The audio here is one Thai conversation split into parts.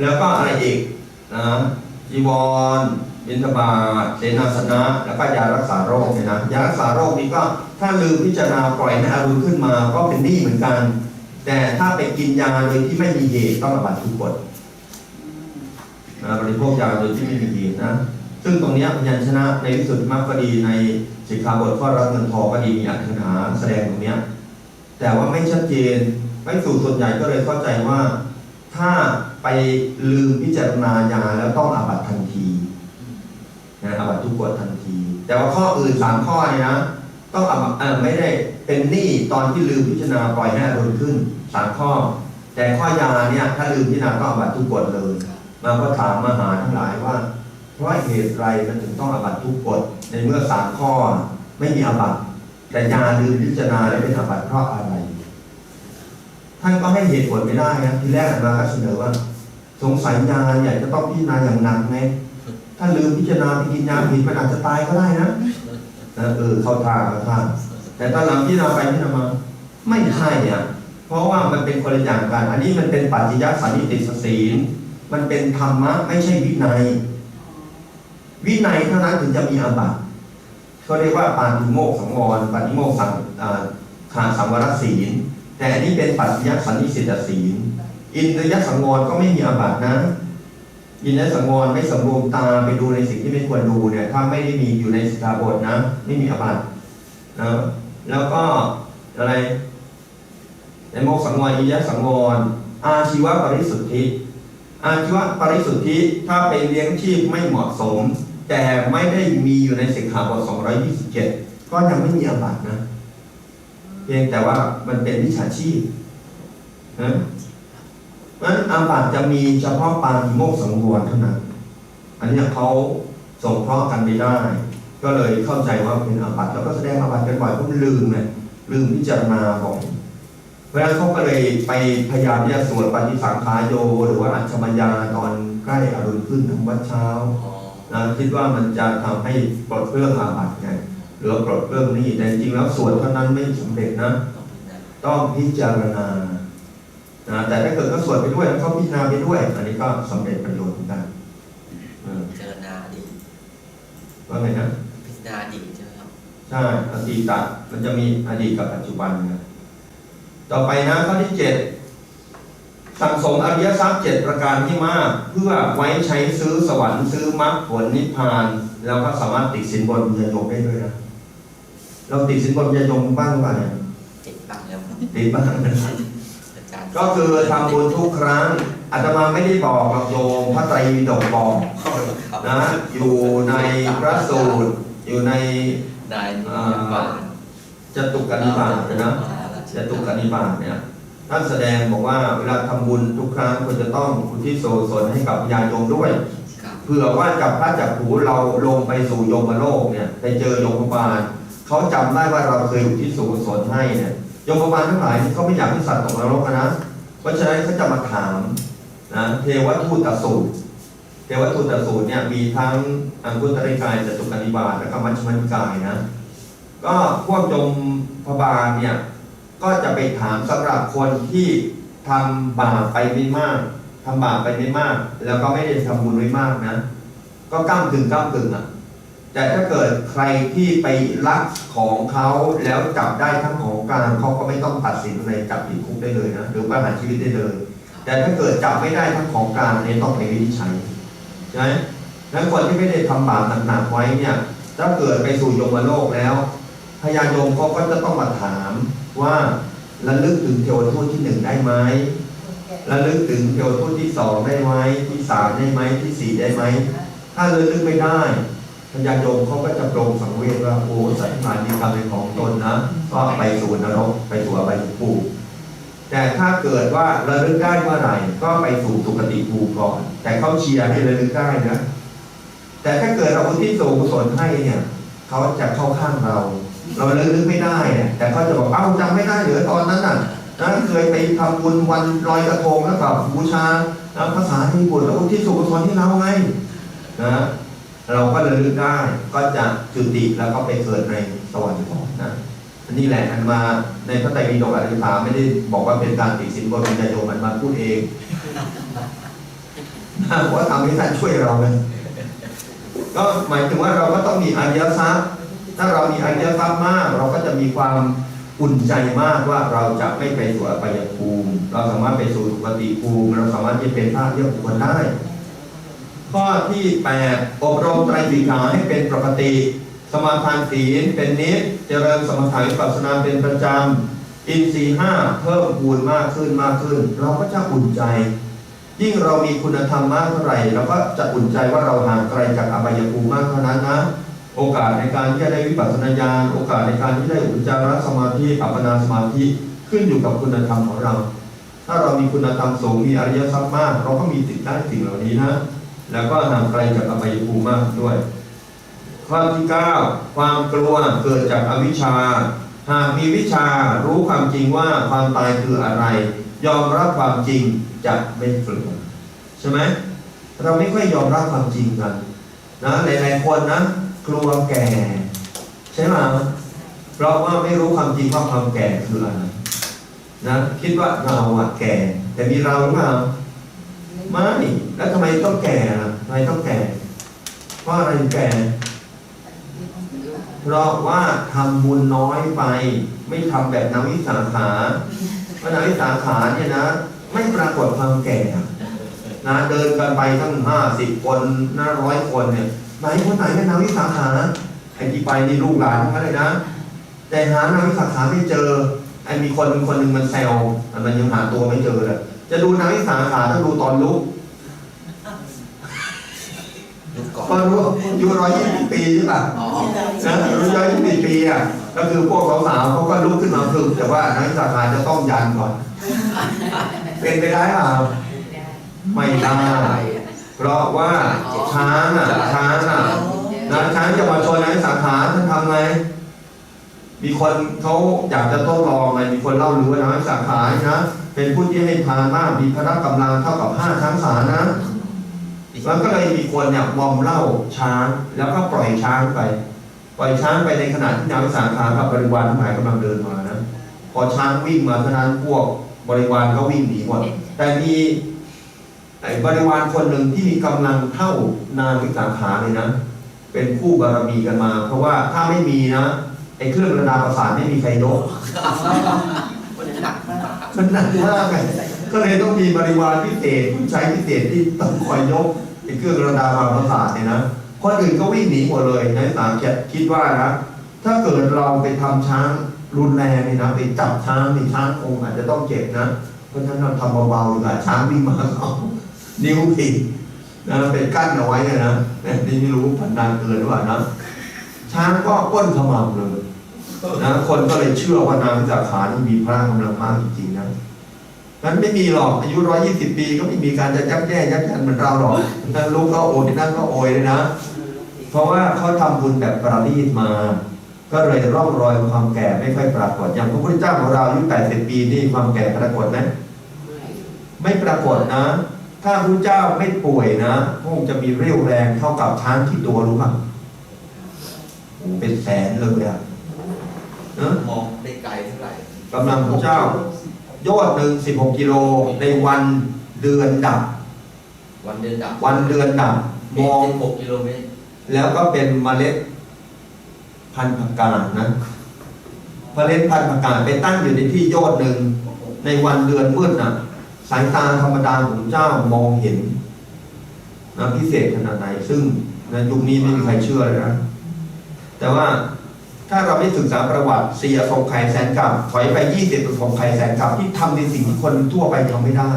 แล้วก็อะไรอีกนะจีวรบิณฑบาตเสนาสนะ แล้วก็ยารักษาโรคเนี่ยนะยารักษาโรคนี้ก็ถ้าลืมพิจารณาปล่อยให้อารมณ์ขึ้นมาก็เป็นหนี้เหมือนกัน แต่ถ้าไปกินยาโดยที่ไม่มีเหตุต้องระบาดทุกกฎนะบริโภคยาโดยที่ไม่มีเหตุนะ ซึ่งตรงนี้ยพยัญชนะในวิสุทธิมรรคก็ดีในสิกขาบทข้อรับเงินทองก็ดีมีอัตถกถาแสดงตรงนี้แต่ว่าไม่ชัดเจนไม่สู่ส่วนใหญ่ก็เลยเข้าใจว่าถ้า ไปลืมพิจารณายาแล้วต้องอาบัตทันทีนะอาบัตทุกกฎทันที แต่ว่าข้ออื่นสามข้อเนี่ยนะต้องอาบัตเออไม่ได้เป็นหนี้ตอนที่ลืมพิจารณาปล่อยให้อารมณ์ขึ้นสามข้อ แต่ข้อยาเนี่ยถ้าลืมพิจารณาต้องอาบัตทุกกฎเลยมาก็ถามมาหาทั้งหลายว่า เพราะเหตุไรมันถึงต้องอาบัตทุกกฎในเมื่อสามข้อไม่มีอาบัตแต่ยาลืมพิจารณาแล้วเป็นอาบัตเพราะอะไร ท่านก็ให้เหตุผลไม่ได้นะทีแรกอาตมาก็เสนอว่า สงสัยยาเนี่จะต้องพิจารณาอย่างหนักไหมถ้าลืมพิจารณาไปกินยาผิดมันอาจจะตายก็ได้นะนะเออเข้าทางเข้าทางแต่ตอนหลังพิจารณาไปพิจารณามาไม่ใช่เนี่ยเพราะว่ามันเป็นคนละอย่างกัน อันนี้มันเป็นปัจจยสันนิติสศีล มันเป็นธรรมะไม่ใช่วินัย วินัยเท่านั้นถึงจะมีอาบัติก็เรียกว่าปาติโมกสังวรปาติโมกสังขาสังวรศีล แต่อันนี้เป็นปัจจัยสันนิสิตศีลอินทรียสังวรก็ไม่มีอาบัตินะ อินทรียสังวรไม่สำรวมตาไปดูในสิ่งที่ไม่ควรดูเนี่ยถ้าไม่ได้มีอยู่ในสิกขาบทนะ ไม่มีอาบัตินะแล้วก็อะไร ในโมกสังวรอินทรียสังวรอาชีวะปริสุทธิ อาชีวะปริสุทธิถ้าไปเลี้ยงชีพไม่เหมาะสม แต่ไม่ได้มีอยู่ในสิกขาบท 227 ก็ยังไม่มีอาบัตินะ พียงแต่ว่ามันเป็นวิชาชีพนะเพราะฉะนั้นอาบัติจะมีเฉพาะปาติโมกสังวรเท่านั้น อันนี้เขาส่งเคราะห์กันไม่ได้ ก็เลยเข้าใจว่าเป็นอาบัติแล้วก็แสดงอาบัติกันบ่อยเพราะมันลืมเนี่ยลืมพิจารณาบ่อยเพราะฉะนั้นเขาก็เลยไปพยายามที่จะสวดปฏิสังขายโย หรือว่าอัจฉมยาตอนใกล้อรุณขึ้นทำวัดเช้านะคิดว่ามันจะทำให้ปลดเปลื้องอาบัติไง หรือว่าปลดเปลื้องหนี้แต่จริงๆแล้วสวดเท่านั้นไม่สำเร็จนะต้องพิจารณาต้องพิจารณานะแต่ถ้าเกิดก็สวดไปด้วยแล้วก็พิจารณาไปด้วย อันนี้ก็สำเร็จประโยชน์เหมือนกันเออพิจารณาอดีตว่าไงนะพิจารณาอดีตใช่ไหมครับใช่อดีตะมันจะมีอดีตกับปัจจุบันนะต่อไปนะข้อที่เจ็ดสั่งสมอริยทรัพย์เจ็ดประการที่มาก เพื่อไว้ใช้ซื้อสวรรค์ซื้อมรรคผลนิพพาน แล้วก็สามารถติดสินบนบุญญาโยมได้ด้วยนะ เราติดสินบนบุญญาโยมบ้างหรือเปล่าเนี่ยติดบ้างแล้วครับติดบ้างนะอาจารย์ก็คือทำบุญทุกครั้งอาตมาไม่ได้บอกหรอกโยมพระไตรปิฎกบอกครับนะอยู่ในพระสูตร อยู่ในได้นิยบาตจตุกนิบาตนะจตุกนิบาตเนี่ยท่านแสดงบอกว่าเวลาทำบุญทุกครั้งควรจะต้องอุทิศโสสนให้กับญาติโยมด้วยครับเผื่อว่าจับพระจับผูเราลงไปสู่ยมโลกเนี่ยไปเจอยมบาล เขาจำได้ว่าเราเคยอุทิศโสสนให้เนี่ยยมบาลทั้งหลายนี่เขาไม่อยากให้สัตว์ตกนรกนะ เพราะฉะนั้นเขาจะมาถามนะเทวทูตสูตรเทวทูตสูตรเนี่ยมีทั้งอังคุตริกายจตุกนิบาตและก็มัชฌิมนิกายนะ ก็พวกยมพบาลเนี่ยก็จะไปถามสำหรับคนที่ทำบาปไปไม่มากทำบาปไปไม่มาก แล้วก็ไม่ได้ทำบุญไว้มากนะ ก็ก้ามกึ่งก้ามกึ่งอะ แต่ถ้าเกิดใครที่ไปลักของเขาแล้วจับได้ทั้งของกลางเขาก็ไม่ต้องตัดสินในจับติดคุกได้เลยนะหรือประหารชีวิตได้เลย แต่ถ้าเกิดจับไม่ได้ทั้งของกลางเนี่ยต้องไปวินิจฉัยใช่ไหมนั้นคนที่ไม่ได้ทำบาปหนักๆไว้เนี่ยถ้าเกิดไปสู่ยมโลกแล้วพญายมเขาก็จะต้องมาถามว่าระลึกถึงเทวทูตที่หนึ่งได้ไหมระลึกถึงเทวทูตที่สองได้ไหมที่สามได้ไหมที่สี่ได้ไหมถ้าระลึกไม่ได้ พญายมเขาก็จะปรงสังเวชว่าโอ้สัตว์ทั้งหลายมีกรรมเป็นของตนนะ ก็ไปสู่นรกไปสู่อบายภูมิแต่ถ้าเกิดว่าระลึกได้เมื่อไหร่ ก็ไปสู่สุคติภูมิก่อน แต่เขาเชียร์ให้ระลึกได้นะ แต่ถ้าเกิดเราอุทิศส่วนกุศลให้เนี่ยเขาจะเข้าข้างเรา เราระลึกไม่ได้เนี่ยแต่เขาจะบอกเอ้าจำไม่ได้เหรือตอนนั้นน่ะนะเคยไปทำบุญวันลอยกระทงแล้วกับบูชาภาษาที่บุตรแล้วอุทิศส่วนกุศลที่เราไงนะ เราก็ระลึกได้ก็จะจุติแล้วก็ไปเกิดในสวรรค์ก่อนนะอันนี้แหละอันมาในพระไตรปิฎกอธิษฐานไม่ได้บอกว่าเป็นการติดสินบนวิญญาโยมันมาพูดเองนะเพราะทำให้ท่านช่วยเราเลยก็หมายถึงว่าเราก็ต้องมีอริยทรัพย์ ถ้าเรามีอริยทรัพย์มาก เราก็จะมีความอุ่นใจมากว่าเราจะไม่ไปสู่อบายภูมิ เราสามารถไปสู่สุคติภูมิ เราสามารถจะเป็นพระเรียกบุคคลได้ ข้อที่ 8 อบรมไตรสิกขาให้เป็นปกติ สมาทานศีลเป็นนิสเจริญสมถะวิปัสสนาเป็นประจำอินทรีห้าเพิ่มพูนมากขึ้นมากขึ้น เราก็จะอุ่นใจ ยิ่งเรามีคุณธรรมมากเท่าไหร่เราก็จะอุ่นใจว่าเราห่างไกลจากอบายภูมิมากเท่านั้นนะโอกาสในการที่จะได้วิปัสสนาญาณโอกาสในการที่ได้อุปจารสมาธิอัปปนาสมาธิขึ้นอยู่กับคุณธรรมของเรา ถ้าเรามีคุณธรรมสูงมีอริยทรัพย์มาก เราก็มีสิทธิ์ได้สิ่งเหล่านี้นะ แล้วก็ห่างไกลจากอบายภูมิมากด้วย ข้อที่ 9 ความกลัวเกิดจากอวิชชา หากมีวิชารู้ความจริงว่าความตายคืออะไร ยอมรับความจริงจะไม่กลัวใช่ไหมเราไม่ค่อยยอมรับความจริงกันนะหลายๆคนนะกลัวแก่ ใช่ไหมเพราะว่าไม่รู้ความจริงว่าความแก่คืออะไรนะคิดว่าเราอะแก่ แต่มีเราหรือเปล่า ไม่แล้วทำไมต้องแก่ล่ะทำไมต้องแก่ เพราะอะไรแก่ เพราะว่าทำบุญน้อยไป ไม่ทำแบบนาวิสาขาเพราะนาวิสาขาเนี่ยนะ ไม่ปรากฏความแก่นะเดินกันไปทั้งห้าสิบคนน่าร้อยคนเนี่ยไหนคนไหนเป็นนาวิสาขาไอ้ที่ไปนี่ลูกหลานทั้งนั้นเลยนะ แต่หานาวิสาขาไม่เจอไอ้มีคนคนหนึ่งมันแซวมันยังหาตัวไม่เจอเลย จะดูนาวิสาขาต้องดูตอนลุกยุคก่อนพอรู้อายุร้อยยี่สิบปีใช่ป่ะอ๋อนะอายุร้อยยี่สิบปีอะก็คือพวกสาวๆเขาก็ลุกขึ้นมาพึกแต่ว่านักวิชาการจะต้องยันก่อน เป็นไปได้เปล่าไม่ได้เพราะว่าช้างอะช้างอะนะช้างจะมาชนนักสาขาท่านทำไงมีคนเขาอยากจะทดลองไงมีคนเล่ารู้ว่านักสาขานะ เป็นผู้ที่ให้ทานมากมีพละกำลังเท่ากับห้าช้างสารนะแล้วก็เลยมีคนเนี่ยมอมเหล้าช้างแล้วก็ปล่อยช้างไป ปล่อยช้างไปในขณะที่นางวิสาขากับบริวารทั้งหลายกำลังเดินมานะพอช้างวิ่งมาเท่านั้นพวกบริวารก็วิ่งหนีหมดแต่มีไอ้บริวารคนหนึ่งที่มีกำลังเท่านางวิสาขาเลยนะเป็นคู่บารมีกันมา เพราะว่าถ้าไม่มีนะไอ้เครื่องระดาประสานไม่มีใครยก มันหนักมากมันหนักมากไงก็เลยต้องมีบริวารพิเศษผู้ใช้พิเศษที่ต้องคอยยกไอ้เครื่องระดาบาประสาทเนี่ยนะคนอื่นก็วิ่งหนีหมดเลยนายสามแคคิดว่านะถ้าเกิดเราไปทำช้างรุนแรงเนี่ยนะไปจับช้างนี่ช้างคงอาจจะต้องเจ็บนะเพราะฉะนั้นเราทำเบาๆดีกว่าช้างวิ่งมาเอานิ้วผิดนะเป็นกั้นเอาไว้เนี่ยนะนี่ไม่รู้พันนานเกินหรือเปล่านะช้างก็ก้นขมำเลย นะคนก็เลยเชื่อว่านางวิสาขาที่มีพระกำลังมากจริงๆนะนั้นไม่มีหรอกอายุร้อยี่สิบปีก็ไม่มีการจะยักแย่ยักยันเหมือนเราหรอกนั่นลูกก็โอยนั่นก็โอยเลยนะ เพราะว่าเขาทำบุญแบบประณีตมา ก็เลยร่องรอยความแก่ไม่ค่อยปรากฏอย่างพระพุทธเจ้าของเราอายุแปดสิบปีนี่ความแก่ปรากฏไหมไม่ปรากฏนะ ถ้าพระเจ้าไม่ป่วยนะพระองจะมีเรี่ยวแรงเท่ากับช้างที่ตัวรู้มั้ยโอ้เป็นแสนเลยอะ นะมองได้ไกลเท่าไหร่กำลังพระเจ้า ยอดหนึ่งสิบหกกิโลในวันเดือนดับ วันเดือนดับวันเดือนดับมองหกกิโลเมตรแล้วก็เป็นเมล็ดพันธุ์ผักกาดนะเมล็ดพันธุ์ผักกาดไปตั้งอยู่ในที่ยอดหนึ่งในวันเดือนมืดนะสายตาธรรมดาของเจ้ามองเห็นนะพิเศษขนาดไหนซึ่งในยุคนี้ไม่มีใครเชื่อเลยนะแต่ว่า ถ้าเราไม่ศึกษาประวัติเสียสงไข่แสนกับถอยไปยี่สิบสงไข่แสนกับที่ทำในสิ่งที่คนทั่วไปทำไม่ได้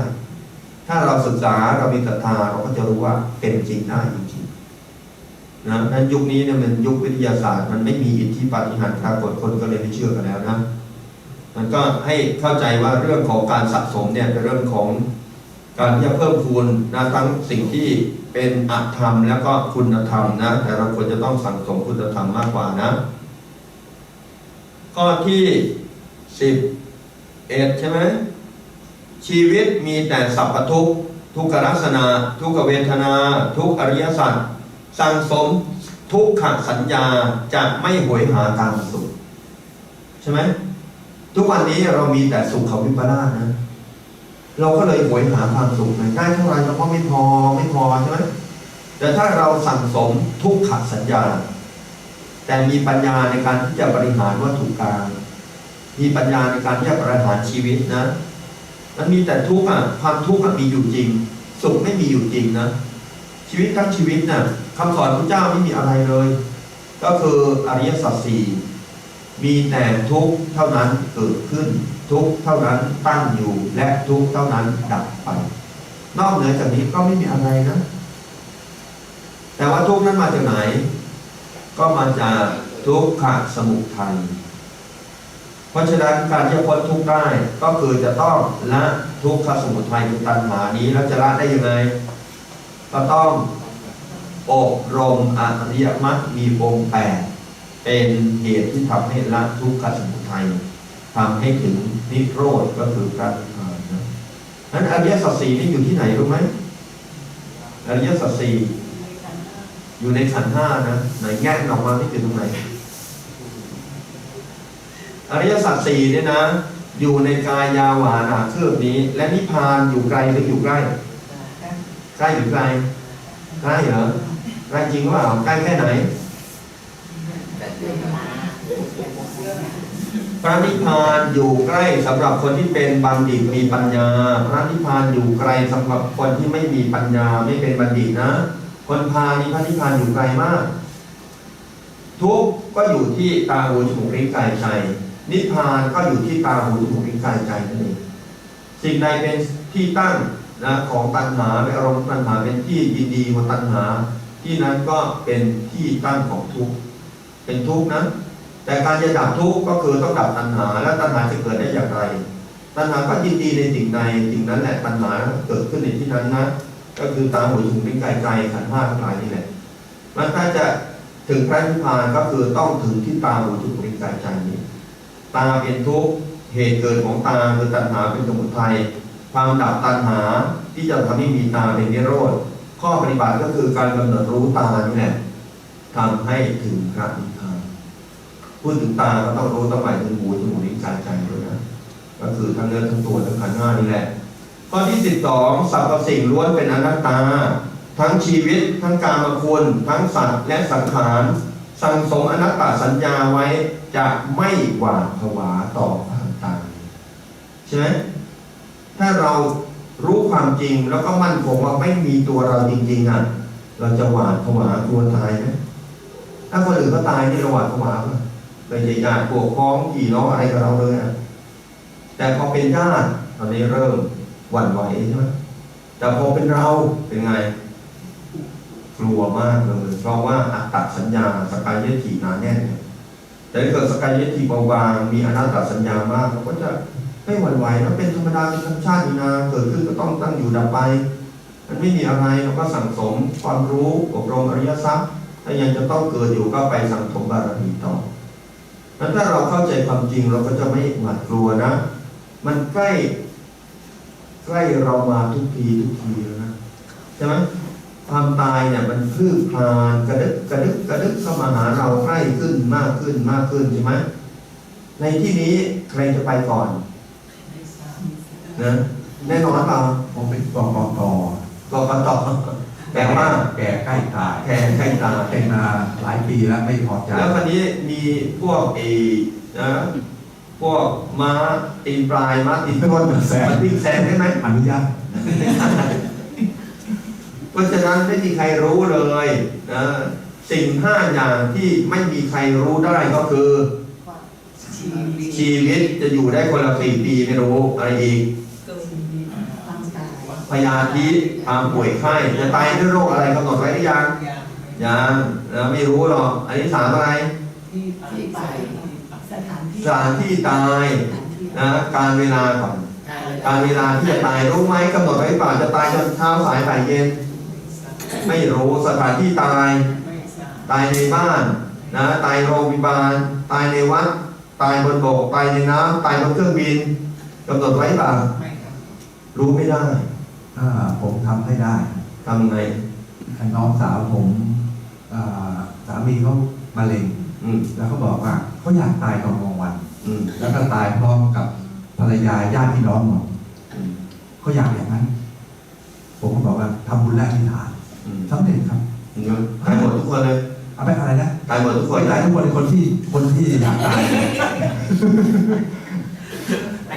ถ้าเราศึกษาเรามีศรัทธาเราก็จะรู้ว่าเป็นจริงได้จริงๆนะนั้นยุคนี้เนี่ยมันยุควิทยาศาสตร์ มันไม่มีอิทธิปาฏิหาริย์ปรากฏคนก็เลยไม่เชื่อกันแล้วนะมันก็ให้เข้าใจว่าเรื่องของการสะสมเนี่ยเป็นเรื่องของการที่จะเพิ่มพูนนะทั้งสิ่งที่เป็นอธรรม แล้วก็คุณธรรมนะ แต่เราควรจะต้องสั่งสมคุณธรรมมากกว่านะ ข้อที่สิบเอ็ดใช่ไหมชีวิตมีแต่สัพพทุกทุกขลักษณะ ทุกขเวทนา ทุกอริยสัจสังสมทุกขสัญญาจะไม่หวยหาการสุขใช่ไหมทุกวันนี้เรามีแต่สุขเขาวิปลาสนะ เราก็เลยหวยหาความสุขไงได้เท่าไรเราก็ไม่พอไม่พอใช่ไหมแต่ถ้าเราสั่งสมทุกขสัญญา แต่มีปัญญาในการที่จะบริหารวัตถุกลางมีปัญญาในการที่จะบริหารชีวิตนะ มันมีแต่ทุกข์อะความทุกข์มีอยู่จริง สุขไม่มีอยู่จริงนะ ชีวิตทั้งชีวิตน่ะคำสอนพระเจ้าไม่มีอะไรเลย ก็คืออริยสัจสี่มีแต่ทุกข์เท่านั้นเกิดขึ้น ทุกข์เท่านั้นตั้งอยู่ และทุกข์เท่านั้นดับไป นอกเหนือจากนี้ก็ไม่มีอะไรนะ แต่ว่าทุกข์นั้นมาจากไหน ก็มาจากทุกขสมุทัยเพราะฉะนั้นการจะพ้นทุกข์ได้ก็คือจะต้องละทุกขสมุทัยคือตัณหานี้แล้วจะละได้ยังไงก็ต้องอบรมอริยมรรคมีองค์แปดเป็นเหตุที่ทำให้ละทุกขสมุทัยทำให้ถึงนิโรธก็คือการนิพพานนะนั้นอริยสัจสี่นี่อยู่ที่ไหนรู้ไหมอริยสัจสี่ อยู่ในขันห้านะไหนแงะออกมาที่อยู่ตรงไหนอริยสัจสี่เนี่ยนะ อยู่ในกายยาวานาเครือบนี้ และนิพพานอยู่ไกลหรืออยู่ใกล้ใกล้หรือไกลใกล้เหรอใกล้จริงหรือเปล่าใกล้แค่ไหนพระนิพพานอยู่ใกล้สำหรับคนที่เป็นบัณฑิตมีปัญญา พระนิพพานอยู่ไกลสำหรับคนที่ไม่มีปัญญาไม่เป็นบัณฑิตนะ คนพานี้พระนิพพานอยู่ไกลมาก ทุกก็อยู่ที่ตาหูจมูกลิ้นกายใจนิพพานก็อยู่ที่ตาหูจมูกลิ้นกายใจนั่นเองสิ่งใดเป็นที่ตั้งนะของตัณหาเป็นอารมณ์ตัณหาเป็นที่ยินดีของตัณหา ที่นั้นก็เป็นที่ตั้งของทุกข์เป็นทุกข์นะแต่การจะดับทุกข์ก็คือต้องดับตัณหา แล้วตัณหาจะเกิดได้อย่างไร ตัณหาก็ยินดีในสิ่งใดสิ่งนั้นแหละตัณหาเกิดขึ้นในที่นั้นนะ ก็คือตาหูจมูกลิ้นกายใจขันธ์ห้าทั้งหลายนี่แหละมันถ้าจะถึงพระนิพพานก็คือต้องถึงที่ตาหูจมูกลิ้นกายใจนี้ ตาเป็นทุกข์เหตุเกิดของตาคือตัณหาเป็นสมุทัยความดับตัณหาที่จะทำให้มีตาเป็นนิโรธข้อปฏิบัติก็คือการกำหนดรู้ตานี่แหละทำให้ถึงพระนิพพานพูดถึงตาก็ต้องรู้ต้องหมายถึงหูจมูกลิ้นกายใจด้วยนะก็คือทั้งเนื้อทั้งตัวทั้งขันธ์ห้านี่แหละ ข้อที่สิบสองสรรพสิ่งล้วนเป็นอนัตตา ทั้งชีวิต ทั้งการมคุณทั้งสัตว์และสังขารสั่งสมอนัตตาสัญญาไว้จะไม่หวาดผวาต่อความตายใช่ไหมถ้าเรารู้ความจริงแล้วก็มั่นคงว่าไม่มีตัวเราจริง ๆอะเราจะหวาดผวากลัวตายไหมถ้าคนอื่นเขาตายนี่เราหวาดผวาไหมเลยจะญาติพวกพ้องพี่น้องอะไรกับเราเลยอะแต่พอเป็นญาติตอนนี้เริ่ม หวั่นไหวใช่ไหมแต่พอเป็นเราเป็นไง กลัวมากเลยเพราะว่าอัตตสัญญาสกายยติหนาแน่นเนี่ยแต่ถ้าเกิดสกายยติเบาบางมีอนัตตสัญญามากเราก็จะไม่หวั่นไหวมันเป็นธรรมดาเป็นธรรมชาตินาเกิดขึ้นก็ต้องตั้งอยู่ดับไป มันไม่มีอะไรเราก็สั่งสมความรู้อบรมอริยทรัพย์ถ้ายังจะต้องเกิดอยู่ก็ไปสั่งสมบารมีต่อแล้วถ้าเราเข้าใจความจริงเราก็จะไม่หวาดกลัวนะ มันใกล้ ล้เรามาทุกทีทุกทีแล้วนะใช่ไหมความตายเนี่ยมันคืบคลานกระดึกกระดึกกระดึกเข้ามาหาเราใกล้ขึ้นมากขึ้นมากขึ้นใช่ไหมในที่นี้ใครจะไปก่อนนะแน่นอนเปล่าผมเป็นกกตกกตแปลว่าแก่ใกล้ตายแทนใครตายเป็นมาหลายปีแล้วไม่พอใจแล้ววันนี้มีพวกเอนะ พวกม้าตีนปลายม้าตีนต้นมันวิ่งแซงได้ไหมอนุญาตเพราะฉะนั้นไม่มีใครรู้เลยนะสิ่งห้าอย่างที่ไม่มีใครรู้ได้ก็คือ ชีวิตจะอยู่ได้คนละสี่ปีไม่รู้อะไรอีกพยาธิความป่วยไข้จะตายด้วยโรคอะไรกำหนดไว้หรือยังยังนะไม่รู้หรอกอันนี้ถามอะไรสถานที่ สถานที่ตายนะการเวลาก่อนการเวลาที่จะตายรู้ไหมกำหนดไว้เปล่าจะตายจนเช้าสายบ่ายเย็น ไม่รู้สถานที่ตาย ตายในบ้านนะตายโรงพยาบาล ตายในวัด ตายบนบกตายในน้ำตายบนเครื่องบินกำหนดไว้เปล่ารู้ไม่ได้ถ้าผมทำให้ได้ทำไงน้องสาวผมอ่าสามีเขามะเร็ง อืมแล้วเขาบอกว่าเขาอยากตายตอนกลางวัน อืมแล้วก็ตายพร้อมกับภรรยาญาติพี่น้องหมดอืมเขาอยากอย่างนั้น ผมก็บอกว่าทำบุญและอธิษฐานอืมสำเร็จครับตายหมดทุกคนเลยเอาไปอะไรนะตายหมดทุกคนไม่ตายทุกคนคนที่คนที่อยากตาย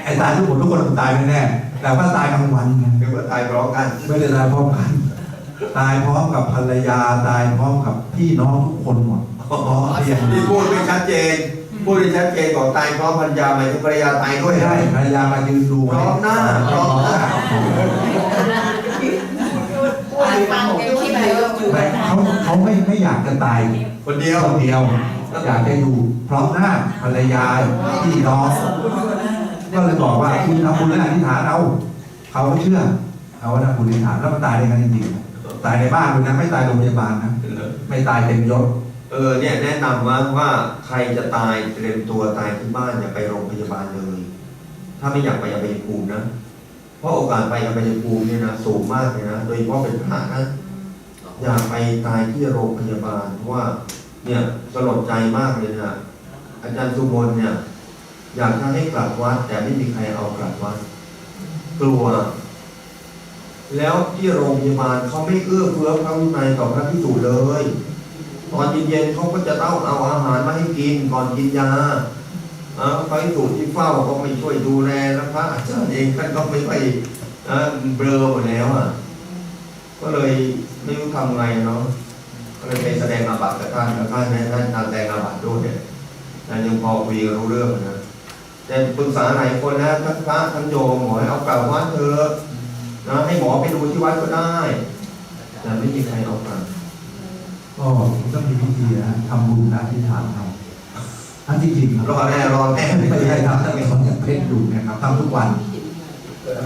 ไอ้ตายทุกคนทุกคนตายแน่ๆแต่ว่าตายกลางวันไงเรียกว่าตายพร้อมกันไม่ได้ตายพร้อมกัน ตายพร้อมกับภรรยา ตายพร้อมกับพี่น้องทุกคนหมด พร้อมเพรียงที่พูดไม่ชัดเจน พูดไม่ชัดเจนบอกตายพร้อมภรรยาหมายถึงภรรยาตายด้วไม่ยได้ภรรยามายืนดูพร้อมหน้าพร้อมหน้าพูดฟังกันคิดเลยว่าอยู่แต่เขาเขาไม่ไม่อยากจะตายคนเดียวคนเดียวอยากจะอยู่พร้อมหน้าภรรยาพี่น้องก็เลยบอกว่าคุณทำบุญและอธิษฐานเอาเขาก็เชื่อเขาว่าทำบุญอธิษฐานแล้วมันตายในกันจริงๆตายในบ้านเลยนะไม่ตายโรงพยาบาลนะไม่ตายเต็มยศ เออเนี่ยแนะนำว่าว่าใครจะตายเตรียมตัวตายที่บ้านอย่าไปโรงพยาบาลเลย ถ้าไม่อยากไปอบายภูมินะ เพราะโอกาสไปอบายภูมิเนี่ยนะสูงมากเลยนะโดยเฉพาะเป็นพระนะอย่าไปตายที่โรงพยาบาลเพราะว่า เนี่ยสลดใจมากเลยนะอาจารย์สุมนเนี่ย อยากจะให้กลับวัด แต่ไม่มีใครเอากลับวัดกลัว แล้วที่โรงพยาบาลเขาไม่เอื้อเฟื้อพระวินัยต่อพระพิสูจน์เลย ตอนเย็นๆเขาก็จะต้องเอาอาหารมาให้กินก่อนกินยาอ่าพระพิสูจน์ที่เฝ้าก็ไม่ช่วยดูแลแล้วพระอาจารย์เองท่านก็ไม่ค่อยเบลอหมดแล้วอะ ก็เลยไม่รู้ทำไงเนาะก็เลยไปแสดงอาบัติกับท่านแล้วท่านให้ท่านแสดงอาบัติด้วยเนี่ยนั่นยังพอคุยกันรู้เรื่องนะแต่ปรึกษาหลายคนนะทั้งพระทั้งโยมหมอให้เอากลับวัดเถอะนะให้หมอไปดูที่วัดก็ได้แต่ไม่มีใครเอากลับ ก็ต้องมีพิธีนะทำบุญและอธิษฐานเอาอันจริงๆรอแน่รอแน่ไม่ใช่ครับมีคนยังเพ่งอยู่นะครับทำทุกวัน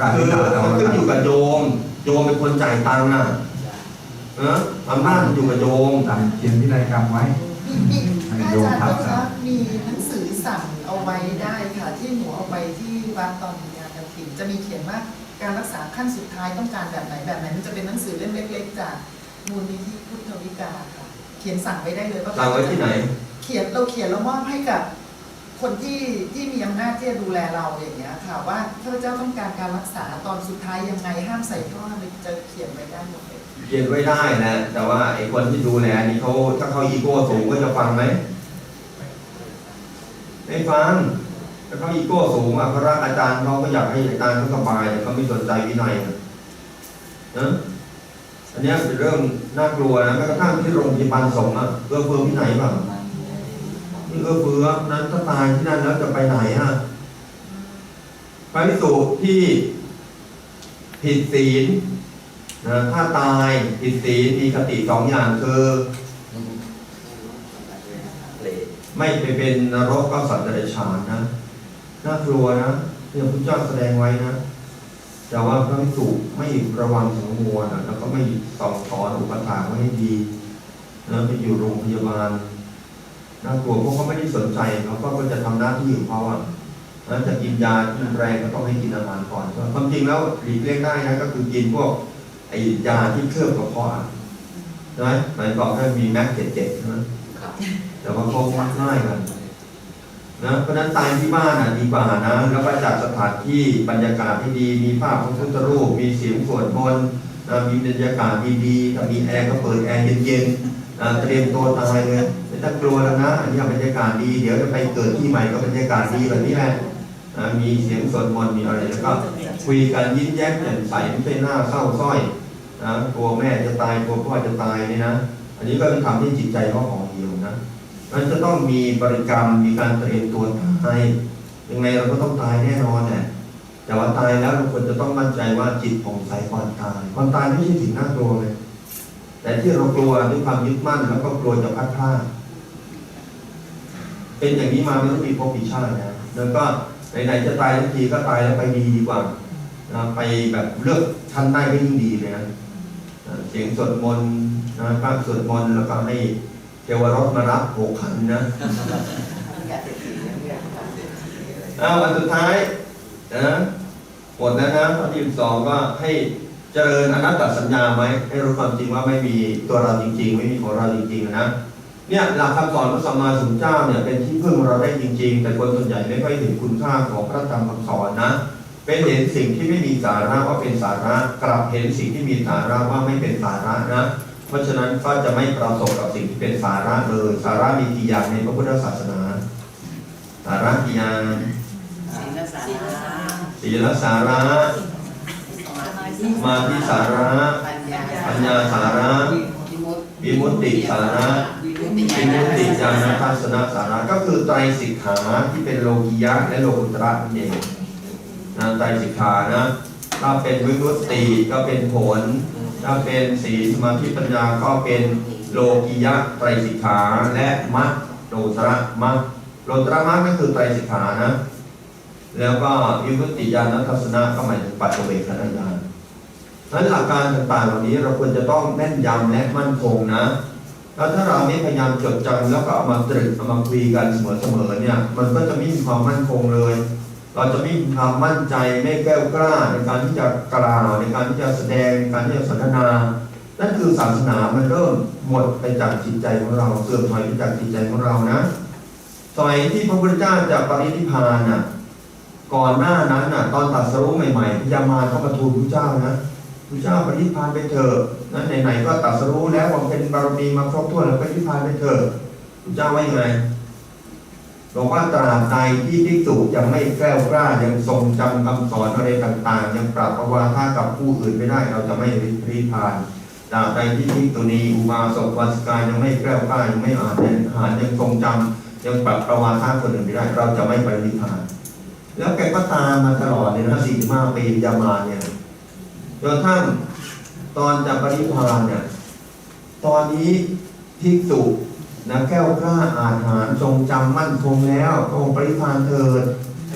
การคืที่อเรามันขึ้นอยู่กับโยม โยมเป็นคนจ่ายตังค์นะเอออำนาจมันอยู่กับโยมตามเขียนพินัยกรรมไว้มีมีอาจารย์คะมีหนังสือสั่งเอาไว้ได้ค่ะ ที่หนูเอาไปที่วัดตอนงานกระถิ่นจะมีเขียนว่าการรักษาขั้นสุดท้ายต้องการแบบไหนแบบไหนมันจะเป็นหนังสือเล่มเล็กๆจากมูลนิธิพุทธวิกาค่ะ เขียนสั่งไว้ได้เลยว่าสั่งไว้ที่ไหน เขียนเราเขียนแล้วมอบให้กับ คนที่ที่มีอำนาจที่จะดูแลเราอย่างเงี้ยค่ะว่าข้าพเจ้าต้องการการรักษาตอนสุดท้ายยังไงห้ามใส่ท่อเลยจะเขียนไว้ได้หมดเลยเขียนไว้ได้นะ แต่ว่าไอ้คนที่ดูแลนี่เขาถ้าเขาอีโก้สูงก็จะฟังไหมไม่ฟังถ้าเขาอีโก้สูงอะเขารักอาจารย์เขาก็อยากให้อาจารย์เขาสบายแต่เขาไม่สนใจวินัยนะนะ อันเนี้ยเป็นเรื่องน่ากลัวนะแม้กระทั่งที่โรงพยาบาลสงฆ์อะเอื้อเฟื้อวินัยเปล่านี่เอื้อเฟื้อนั้นถ้าตายที่นั่นแล้วจะไปไหนอะพระภิกษุที่ผิดศีลนะถ้าตายผิดศีลมีคติสองอย่างคือไม่ไปเป็นนรกก็สัตว์เดรัจฉานนะน่ากลัวนะที่พระพุทธเจ้าแสดงไว้นะ แต่ว่าพระภิกษุไม่ระวังสังวรนะแล้วก็ไม่ส่องสอนอุปถากไว้ให้ดีนะไปอยู่โรงพยาบาลน่ากลัวเพราะเขาไม่ได้สนใจเขาก็จะทำหน้าที่ของเขาอะนะจะกินยาที่แรงก็ต้องให้กินอาหารก่อนความจริงแล้วหลีกเลี่ยงได้นะก็คือกินพวกไอ้ยาที่เคลือบกระเพาะอะใช่ไหมหมายบอกให้มีแม็กเจ็ดเจ็ดใช่ไหมแต่ว่าเขามักง่ายกัน นะเพราะนั้นตายที่บ้านอะดีกว่านะแล้วก็จัดสถานที่บรรยากาศที่ดี มีภาพพระพุทธรูป มีเสียงสวดมนต์นะมีบรรยากาศดีๆถ้ามีแอร์ก็เปิดแอร์เย็นๆเตรียมตัวตายเลยไม่ต้องกลัวแล้วนะอันนี้บรรยากาศดี เดี๋ยวจะไปเกิดที่ใหม่ก็บรรยากาศดีแบบนี้แหละมีเสียงสวดมนต์มีอะไรแล้วก็คุยกันยิ้มแย้มแจ่มใสไม่ใช่หน้าเศร้าสร้อยนะกลัวแม่จะตายกลัวพ่อจะตายนี่นะ อันนี้ก็เป็นทำให้จิตใจเขาห่อเหี่ยวนะ มันจะต้องมีบริกรรมมีการเตรียมตัวตายยังไงเราก็ต้องตายแน่นอนแหละแต่ว่าตายแล้วเราควรจะต้องมั่นใจว่าจิตผ่องใสก่อนตายก่อนตายไม่ใช่สิ่งน่ากลัวเลย แต่ที่เรากลัวด้วยความยึดมั่นแล้วก็กลัวจะพลาดพลาดเป็นอย่างนี้มาไม่ต้องมีภพปีชาตินะแล้วก็ไหนๆจะตายทันทีก็ตายแล้วไปดีดีกว่านะไปแบบเลือกชั้นได้ก็ยิ่งดีเลยนะเสียงสวดมนต์นะพระสวดมนต์แล้วก็ให้ เทวรถมารับหกขันนะอ้าวอันสุดท้ายนะหมดแล้วนะข้อที่สองก็ให้เจริญอนัตตสัญญาไหมให้รู้ความจริงว่าไม่มีตัวเราจริง ๆ ไม่มีของเราจริงๆนะเนี่ยหลักคำสอนพระสัมมาสัมพุทธเจ้าเนี่ยเป็นที่พึ่งเราได้จริง ๆ แต่คนส่วนใหญ่ไม่ค่อยเห็นคุณค่าของพระธรรมคำสอนนะเป็นเห็นสิ่งที่ไม่มีสาระว่าเป็นสาระกลับเห็นสิ่งที่มีสาระว่าไม่เป็นสาระนะ เพราะฉะนั้นก็จะไม่ประสบกับสิ่งที่เป็นสาระเลย สาระมีกี่อย่างในพระพุทธศาสนา สาระกี่อย่างศีลสาระศีลสาระมาธิสาระ ปัญญาสาระวิมุตติสาระวิมุตติวิมุตติญาณทัศนสาระก็คือไตรสิกขาที่เป็นโลกิยะและโลกุตระนั่นเองนะไตรสิกขานะถ้าเป็นวิมุตติก็เป็นผล ถ้าเป็นสีลสมาธิปัญญาก็เป็นโลกิยะไตรสิกขาและมัคโลตระมัคโลตระมัคก็คือไตรสิกขานะ แล้วก็วิมุตติญาณทัศนะก็หมายถึงปัจเจเวคขณญาณนั้นหลักการต่างๆเหล่านี้เราควรจะต้องแม่นยำและมั่นคงนะแล้วถ้าเราไม่พยายามจดจำแล้วก็เอามาตรึกเอามาคุยกันเสมอๆเนี่ย มันก็จะไม่มีความมั่นคงเลย เราจะไม่มีความมั่นใจไม่แก้วกล้าในการที่จะกล่าวในการที่จะแสดงในการที่จะสนทนา นั่นคือศาสนามันเริ่มหมดไปจากจิตใจของเราเสื่อมถอยไปจากจิตใจของเรานะสมัยที่พระพุทธเจ้าจะปรินิพานน่ะก่อนหน้านั้นน่ะ ตอนตรัสรู้ใหม่ๆพญามารเข้ามาทูลพระเจ้านะพระเจ้าปรินิพานไปเถอะนั้นไหนๆก็ตรัสรู้แล้วว่าเป็นบารมีมาครบถ้วนแล้วปรินิพานไปเถอะพระเจ้าว่ายังไง บอกว่าตราบใดที่ภิกษุยังไม่แกล้วกล้ายังทรงจำคำสอนอะไรต่าง ๆ ยังปรับประวาทากับผู้อื่นไม่ได้เราจะไม่ปรินิพพานตราบใดที่ภิกษุณีอุบาสกวาสิกายังไม่แกล้วกล้ายังไม่อ่านยังหานยังทรงจำยังปรับประวาทาคนอื่นไม่ได้ เราจะไม่ปรินิพพาน แล้วแกก็ตามมาตลอดเลยนะสี่สิบห้าปียามาเนี่ยจนทั่งตอนจะปรินิพพานเนี่ยตอนนี้ภิกษุ นะแก้วกล้าอาหารทรงจำมั่นคงแล้วพระองค์ปริพานเถิด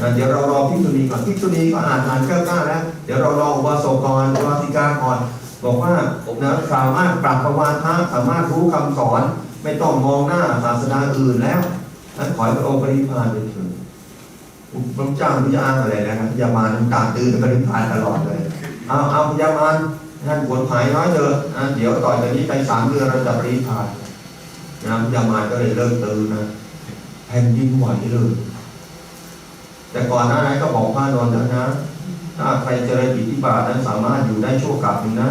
นะเดี๋ยวเรารอภิกษุณีก่อนภิกษุณีก็อาหารแก้วกล้าแล้วเดี๋ยวเรารออุบาสกก่อนอุบาสิกาก่อนบอกว่านะสามารถปรับประวาทะสามารถรู้คำสอน ไม่ต้องมองหน้าศาสนาอื่นแล้วนั้นขอให้พระองค์ปริพานเถิดพระเจ้าพระยาอะไรนะครับพญามารน้ำตาตื้นก็ริพานตลอดเลยเอาเอาพญามารท่านปวดหายน้อยเถอะอะเดี๋ยวต่อจากนี้ไปสามเดือนเราจะปริพาน นะพญามาก็เลยเลิกตื่นนะแผ่นดินไหวเลยแต่ก่อนหน้านั้นก็บอกพระนอนแล้วนะถ้าใครเจริญอิทธิบาทนั้นสามารถอยู่ได้ชั่วกับหนึ่งนะ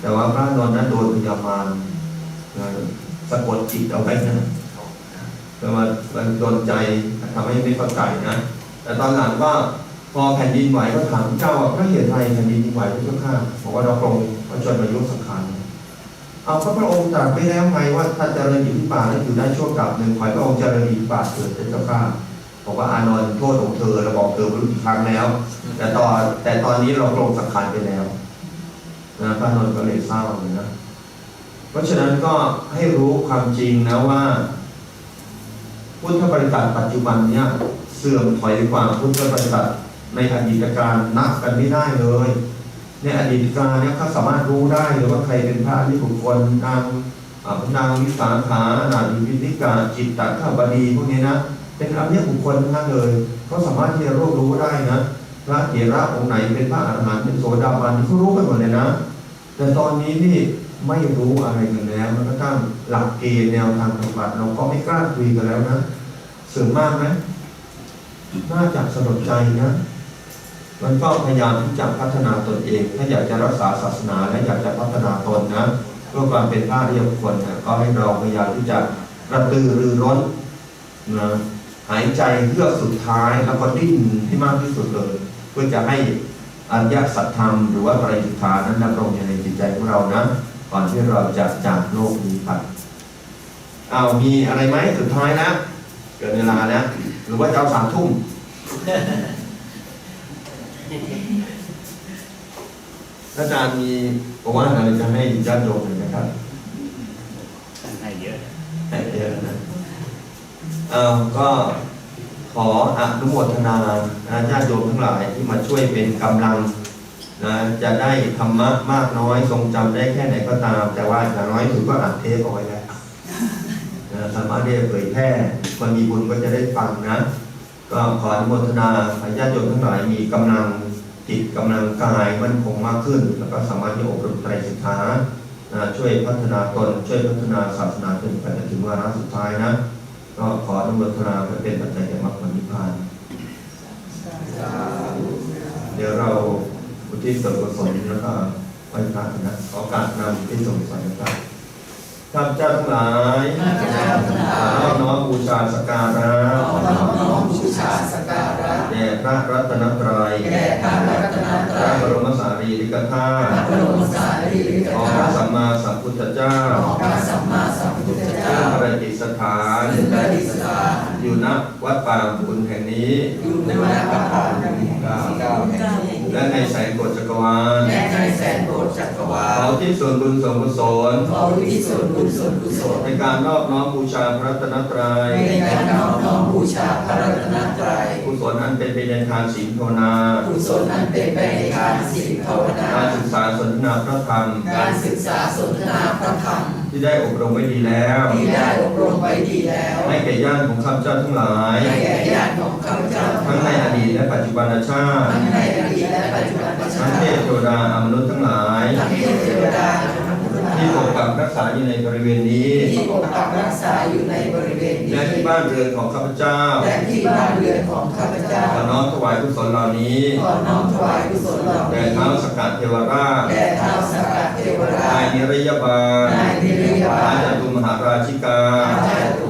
แต่ว่าพระนอนนั้นโดนพญามารนะสะกดจิตเอาไว้นะแต่ว่ามันโดนใจทำให้ไม่เข้าใจนะ แต่ตอนหลังก็พอแผ่นดินไหวก็ถามเจ้าว่าพระเหตุไรแผ่นดินไหวพระเจ้าข้าบอกว่าเราปรงพระชนมายุสังข เอาพระพระองค์ตรัสไปแล้วไงว่าถ้าเจริญอยู่ที่ป่าแล้วอยู่ได้ชั่วกับหนึ่งขอพระองค์เจริญอยู่ที่ป่าเถิดพระเจ้าข้าบอกว่าอานนท์โทษของเธอเราบอกเธอไม่รู้กี่ครั้งแล้ว แต่ตอนแต่ตอนนี้เราปรงสังขารไปแล้วนะพระอานนท์ก็เลยเศร้าเลยนะเพราะฉะนั้นก็ให้รู้ความจริงนะว่า พุทธบริษัทปัจจุบันเนี่ยเสื่อมถอยกว่าพุทธบริษัทในอดีตการนับกันไม่ได้เลย ในอดีตการเนี่ยเขาสามารถรู้ได้เลยว่าใครเป็นพระอริยบุคคลนางอ่านางวิสาขานาอิวินิกาจิตตข้าบดีพวกนี้นะเป็นอริยบุคคลทั้งนั้นเลยเขาสามารถที่จะรวบรู้ได้นะพระเถระองค์ไหนเป็นพระอรหันต์เป็นโสดาบันเขารู้กันหมดเลยนะ แต่ตอนนี้นี่ไม่รู้อะไรกันแล้วมันก็ตั้งหลักเกณฑ์แนวทางปฏิบัติเราก็ไม่กล้าคุยกันแล้วนะเสื่อมมากไหมน่าจะสลดใจนะ มันก็พยายามที่จะพัฒนาตนเอง ถ้าอยากจะรักษาศาสนาและอยากจะพัฒนาตนนะเพื่อความเป็นพระอริยบคคลเนี่ยก็ให้เราพยายามที่จะกระตือรือร้นนะหายใจเพื่อสุดท้ายแล้วก็ดิ้นให้มากที่สุดเลย เพื่อจะให้อริยสัจธรรมหรือว่าปริจิตานั้นดำรงอยู่ในจิตใจของเรานะก่อนที่เราจะจากโลกนี้ไปเอามีอะไรไหมสุดท้ายนะเกินเวลาแล้วหรือว่าจะเอาสามทุ่ม อาจารย์มีบอกว่าอะไรจะให้ญาติโยมหน่อยนะครับให้เยอะให้เยอะนะเอาก็ขออนุโมทนานะญาติโยมทั้งหลายที่มาช่วยเป็นกำลังนะจะได้ธรรมะมากน้อยทรงจำได้แค่ไหนก็ตาม แต่ว่าอย่างน้อยถือก็อัดเทปเอาไว้แล้วนะสามารถที่จะเผยแพร่คนมีบุญก็จะได้ฟังนะ ก็ขออนุโมทนาให้ญาติโยมทั้งหลายมีกำลัง จิตกำลังกายมั่นคงมากขึ้น แล้วก็สามารถที่อบรมไตรสิกขานะช่วยพัฒนาตนช่วยพัฒนาศาสนาจนไปถึงวาระสุดท้ายนะ ก็ขออนุโมทนาเพื่อเป็นปัจจัยแก่มรรคผลนิพพานเดดี๋ยวเราอุทิศส่วนกุศลแล้วก็ไหว้พระนะขอโอกาสนำอุทิศส่วนกุศลนะครับข้าพเจ้าทั้งหลายข้าพเจ้าทั้งหลายขอน้อมบูชาสกการะขอน้อมบูชาสักการะแด่พระรัตนตรัยแด่พระรัตนต พรัระยบรมสารีริกธาพตุระบรมสารีริกของพธาระตุสัมมาสัมพุทธเจ้าของพระสัมมาสัมพุทธซึ่เจ้างประดิษฐานซึ่งประดิษฐานอยู่ณวัดป่าบุญแห่งนี้อยู่ในวัดพระธาตุแห่งนี้และในแสงโกฏจักรวาลและในแสนโกรธจักรวาขอลที่ส่วนบุญส่วนกุศลขออุทิศส่วนบุญส่วนกุศลในการนอบน้อมบูชาพระรัตนตรัยในการน้อมน้อมบูชาพระรัตนตรัย กุศลอันเป็นไปในทางศีลภาวนากุศลนั้นเป็นไปในการศีลภาวนา การศึกษาสนทนาพระธรรม การศึกษาสนทนาพระธรรม ที่ได้อบรมไว้ดีแล้วที่ได้อบรมไว้ดีแล้วให้แก่ญาติของข้าพเจ้าทั้งหลายให้แก่ญาติของข้าพเจ้าทั้งในอดีตและปัจจุบันชาติทั้งในอดีตและปัจจุบันทั้งเทพเทวดาอมนุษย์ทั้งหลาย ที่ปกปักรักษาอยู่ในบริเวณนี้ ที่ปกปักรักษาอยู่ในบริเวณนี้และที่บ้านเรือนของข้าพเจ้าและที่บ้านเรือนของข้าพเจ้าขอน้อมถวายกุศลเหล่านี้ขอน้อมถวายกุศลเหล่าแด่นี้เท้าสกัดเทวราชแด่เท้าสักการเทวราชนายนิรยบาลนายนิรยบาลพระจตุมหาราชิกาพระเจ้าตุมหาราชิ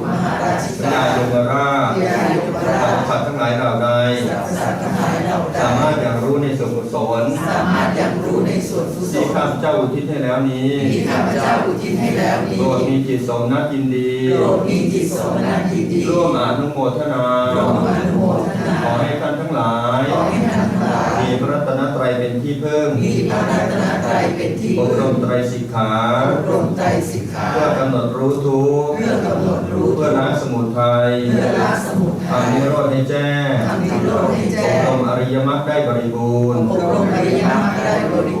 าพเจ้าอุทิศให้แล้วนี้ ที่ข้าพเจ้าอุทิศให้แล้วนี้โปรดมีจิตสมนักยินดี โปรดมีจิตสมนาทิดีร่วมอนุโมทนาร่วมอนุโมทนาขอให้ท่านทั้งหลายขอให้ท่านทั้งหลายมีพระรัตนตรัยเป็นที่พึ่งมีพระรัตนตรัยเป็นที่อบรพึ่งมไตรสิกขาอบรมใจสิกขาเพื่อกำหนดรู้ทุกข์เพื่อกำหนดรู้เพื่อละสมุทัยเพื่อละสมุทัยทำนิโรธให้แจ้งทำนิโรธให้แจ้อบรงมอริยมรรคได้บริบูรณ์อบรมอริยมรรคได้บริบูรณ์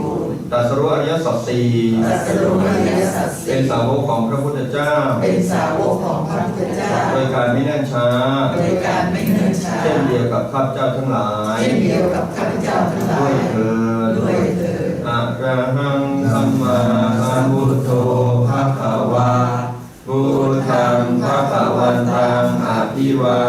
ตรั สรู้อริยสัจสี่ตรัสรู้อริยสัจเป็สี่นสาวกของพระพุทธเจ้า เป็นสาวกของพระพุทธเจ้า โดยการไม่เนื่นช้า โดยการไม่เนิ่นช้า เช่นเดียวกับข้าพเจ้าทั้งหลายเช่นเดียวกับข้าพเจ้าทั้งหลาด้วยยเถิดด้วยเถิดอะระหังสัมมาสัมพุทโธภะคะวาพุทธังภะคะวันตังอภิวา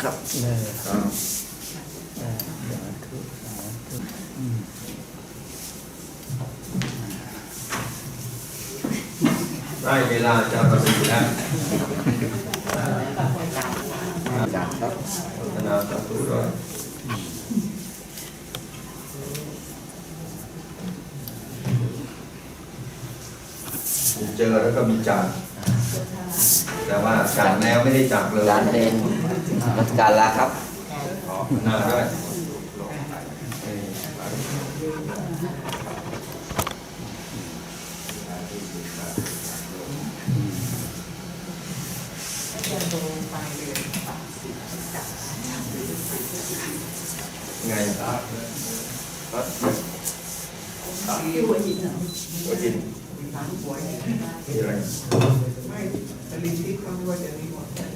ได้เวลาจะประสิทธิ์แล้วพุทธนาสาธุด้วยเจอแล้วก็มีจักแต่ว่าจักแล้วไม่ได้จักเลยการเรียน รัชการลาครับขอหน้าด้วยไงครับหัวหินหัวหินมีอะไรไม่ลิงที่เขาว่าจะมีหมด